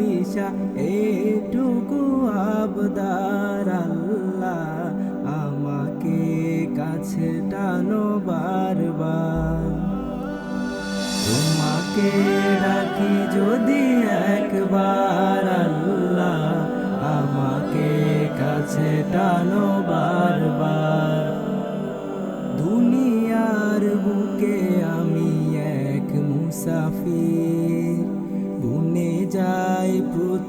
দিশা, এটুকু আবদার আল্লাহ আমাকে কাছে টানো বারবার। তোমাকে ডাকি যদি একবার আল্লাহ আমাকে কাছে টানো বারবার। দুনিয়ার বুকে আমি এক মুসাফির।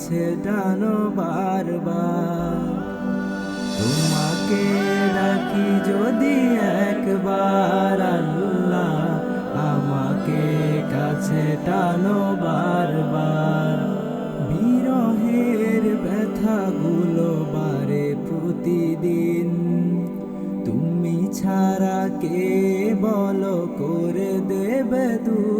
কাছে টানো বারবার। তোমাকে ডাকি যদি একবার, আল্লাহ আমাকে কাছে টানো বারবার। বিরহের ব্যথাগুলো বারে প্রতিদিন। তুমি ছাড়া কে বলো করে দেবে দূর?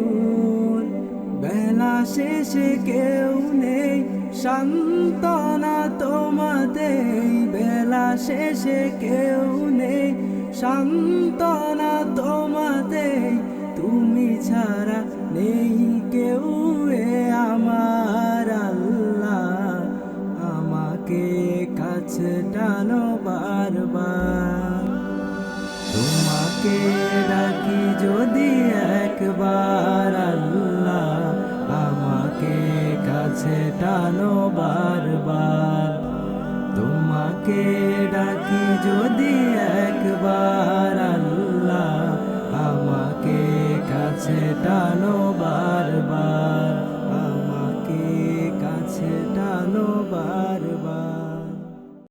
বেলা শেষে কেউ নেই। সান্তনা তোমাদের বেলা শেষে কেউ নেই। সান্তনা তোমাদের তুমি ছাড়া নেই কেউ এ আমার আল্লাহ। আমাকে কাছে টানো বারবার। তোমাকে ডাকি যদি একবার আল্লাহ। কাছে টানো বারবার। তোমাকে ডাকি যদি একবার আল্লাহ আমাকে কাছে টানো